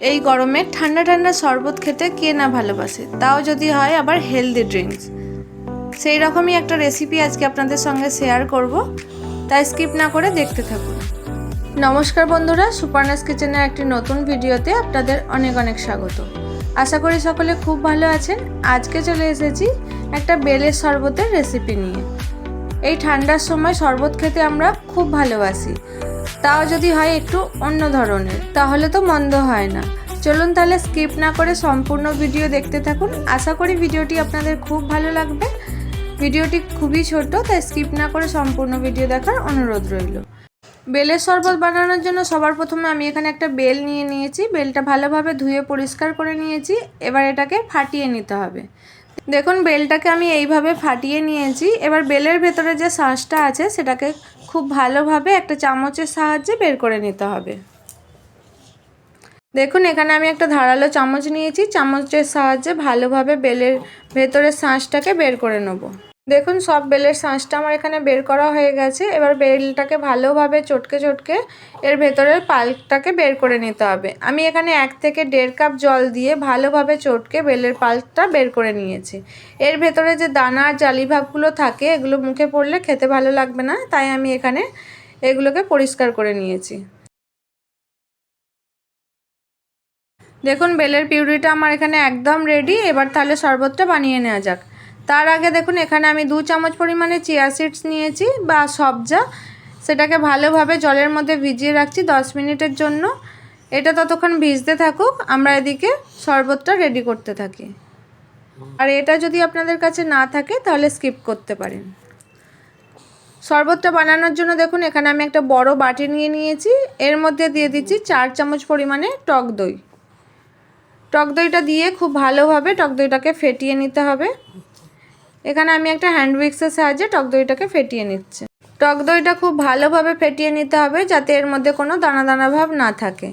এই গরমে ঠান্ডা ঠান্ডা শরবত খেতে কে না ভালোবাসে? তাও যদি হয় আবার হেলদি ড্রিঙ্কস সেই রকমই একটা রেসিপি আজকে আপনাদের সঙ্গে শেয়ার করব। তাই স্কিপ না করে দেখতে থাকুন। নমস্কার বন্ধুরা সুপারনাস কিচেনের একটি নতুন ভিডিওতে আপনাদের অনেক অনেক স্বাগত। আশা করি সকলে খুব ভালো আছেন। আজকে চলে এসেছি একটা বেলের শরবতের রেসিপি নিয়ে। এই ঠান্ডার সময় শরবত খেতে আমরা খুব ভালোবাসি। তাও যদি হয় একটু অন্য ধরনের, তাহলে তো মন্দ হয় না। চলুন তাহলে স্কিপ না করে সম্পূর্ণ ভিডিও দেখতে থাকুন। আশা করি ভিডিওটি আপনাদের খুব ভালো লাগবে। ভিডিওটি খুবই ছোট, তাই স্কিপ না করে সম্পূর্ণ ভিডিও দেখার অনুরোধ রইল। বেলের শরবত বানানোর জন্য সবার প্রথমে আমি এখানে একটা বেল নিয়ে নিয়েছি। বেলটা ভালোভাবে ধুয়ে পরিষ্কার করে নিয়েছি। এবার এটাকে ফাটিয়ে নিতে হবে। দেখুন, বেলটাকে আমি এইভাবে ফাটিয়ে নিয়েছি। এবার বেলের ভেতরে যে শাঁসটা আছে, সেটাকে খুব ভালোভাবে একটা চামচের সাহায্যে বের করে নিতে হবে। দেখুন, এখানে আমি একটা ধারালো চামচ নিয়েছি। চামচের সাহায্যে ভালোভাবে বেলের ভেতরের শাঁসটাকে বের করে নেব। দেখুন, সব বেলের শাঁসটা আমার এখানে বের করা হয়ে গেছে। এবার বেলটাকে ভালোভাবে চটকে চটকে এর ভেতরের পাল্পটাকে বের করে নিতে হবে। আমি এখানে এক থেকে দেড় কাপ জল দিয়ে ভালোভাবে চটকে বেলের পাল্পটা বের করে নিয়েছি। এর ভেতরে যে দানা আর জালি ভাবগুলো থাকে, এগুলো মুখে পড়লে খেতে ভালো লাগবে না, তাই আমি এখানে এগুলোকে পরিষ্কার করে নিয়েছি। দেখুন, বেলের পিউরিটা আমার এখানে একদম রেডি এবার তাহলে শরবতটা বানিয়ে নেওয়া যাক। তার আগে দেখুন, এখানে আমি দু চামচ পরিমাণে চিয়া সিডস নিয়েছি বা সবজা। সেটাকে ভালোভাবে জলের মধ্যে ভিজিয়ে রাখছি দশ মিনিটের জন্য। এটা ততক্ষণ ভিজতে থাকুক, আমরা এদিকে শরবতটা রেডি করতে থাকি। আর এটা যদি আপনাদের কাছে না থাকে, তাহলে স্কিপ করতে পারেন। শরবতটা বানানোর জন্য দেখুন, এখানে আমি একটা বড় বাটি নিয়ে নিয়েছি। এর মধ্যে দিয়ে দিচ্ছি চার চামচ পরিমাণে টক দই। টক দইটা দিয়ে খুব ভালোভাবে টক দইটাকে ফেটিয়ে নিতে হবে। এখানে আমি একটা হ্যান্ড উইক্সের সাহায্যে টক দইটাকে ফেটিয়ে নিচ্ছি। টক দইটা খুব ভালোভাবে ফেটিয়ে নিতে হবে যাতে এর মধ্যে কোনো দানা দানা ভাব না থাকে।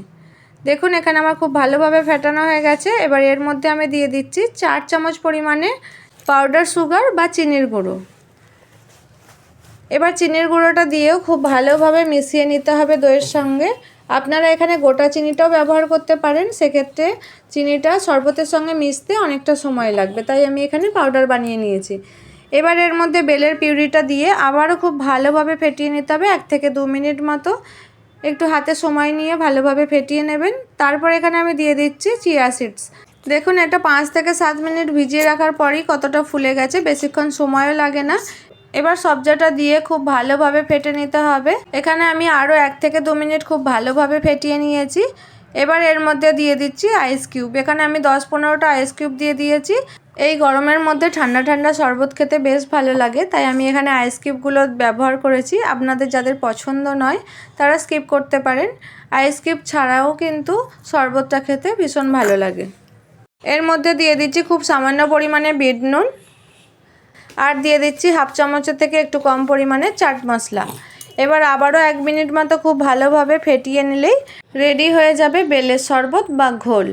দেখুন, এখানে আমার খুব ভালোভাবে ফেটানো হয়ে গেছে। এবার এর মধ্যে আমি দিয়ে দিচ্ছি চার চামচ পরিমাণে পাউডার সুগার বা চিনির গুঁড়ো। এবার চিনির গুঁড়োটা দিয়েও খুব ভালোভাবে মিশিয়ে নিতে হবে দইয়ের সঙ্গে। আপনারা এখানে গোটা চিনিটাও ব্যবহার করতে পারেন, সেক্ষেত্রে চিনিটা শরবতের সঙ্গে মিশতে অনেকটা সময় লাগবে। তাই আমি এখানে পাউডার বানিয়ে নিয়েছি। এবার এর মধ্যে বেলের পিউরিটা দিয়ে আবারও খুব ভালোভাবে ফেটিয়ে নিতে হবে, এক থেকে দু মিনিট মতো। একটু হাতে সময় নিয়ে ভালোভাবে ফেটিয়ে নেবেন। তারপর এখানে আমি দিয়ে দিচ্ছি চিয়া সিডস। দেখুন, এটা পাঁচ থেকে সাত মিনিট ভিজিয়ে রাখার পরই কতটা ফুলে গেছে। বেশিক্ষণ সময়ও লাগে না। এবার সবজাটা দিয়ে খুব ভালোভাবে ফেটে নিতে হবে। এখানে আমি আরও এক থেকে দু মিনিট খুব ভালোভাবে ফেটিয়ে নিয়েছি। এবার এর মধ্যে দিয়ে দিচ্ছি আইস কিউব এখানে আমি দশ পনেরোটা আইস কিউব দিয়ে দিয়েছি। এই গরমের মধ্যে ঠান্ডা ঠান্ডা শরবত খেতে বেশ ভালো লাগে, তাই আমি এখানে আইস কিউবগুলো ব্যবহার করেছি। আপনাদের যাদের পছন্দ নয়, তারা স্কিপ করতে পারেন। আইস কিউব ছাড়াও কিন্তু শরবতটা খেতে ভীষণ ভালো লাগে। এর মধ্যে দিয়ে দিচ্ছি খুব সামান্য পরিমাণে বিট নুন। আর দিয়ে দিচ্ছি হাফ চামচের থেকে একটু কম পরিমাণে চাট মশলা। এবার আবারও এক মিনিট মতো খুব ভালোভাবে ফেটিয়ে নিলেই রেডি হয়ে যাবে বেলের শরবত বা ঘোল।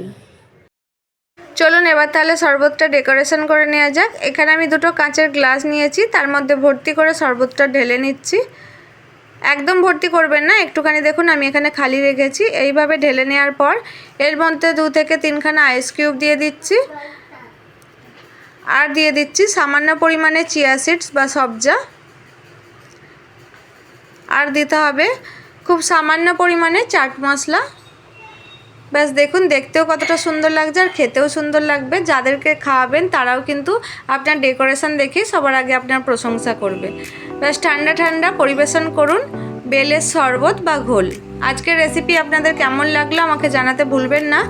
চলুন এবার তাহলে শরবতটা ডেকোরেশন করে নেওয়া যাক। এখানে আমি দুটো কাঁচের গ্লাস নিয়েছি, তার মধ্যে ভর্তি করে শরবতটা ঢেলে নিচ্ছি। একদম ভর্তি করবেন না, একটুখানি দেখুন, আমি এখানে খালি রেখেছি। এইভাবে ঢেলে নেওয়ার পর এর মধ্যে দু থেকে তিনখানা আইস কিউব দিয়ে দিচ্ছি। আর দিয়ে দিচ্ছি সামান্য পরিমাণে চিয়া সিডস বা সবজা। আর দিতে হবে খুব সামান্য পরিমাণে চাট মশলা। ব্যাস, দেখুন, দেখতেও কতটা সুন্দর লাগছে আর খেতেও সুন্দর লাগবে। যাদেরকে খাওয়াবেন তারাও কিন্তু আপনার ডেকোরেশন দেখেই সবার আগে আপনার প্রশংসা করবে। ব্যাস, ঠান্ডা ঠান্ডা পরিবেশন করুন, বেলের শরবত বা ঘোল। আজকের রেসিপি আপনাদের কেমন লাগল আমাকে জানাতে ভুলবেন না।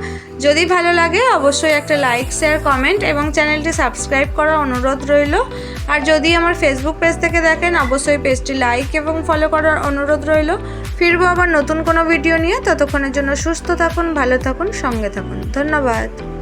যদি ভালো লাগে, অবশ্যই একটা লাইক শেয়ার কমেন্ট এবং চ্যানেলটি সাবস্ক্রাইব করার অনুরোধ রইল। আর যদি আমার ফেসবুক পেজ থেকে দেখেন, অবশ্যই পেজটি লাইক এবং ফলো করার অনুরোধ রইল। ফিরবো আবার নতুন কোনো ভিডিও নিয়ে। ততক্ষণের জন্য সুস্থ থাকুন, ভালো থাকুন, সঙ্গে থাকুন। ধন্যবাদ।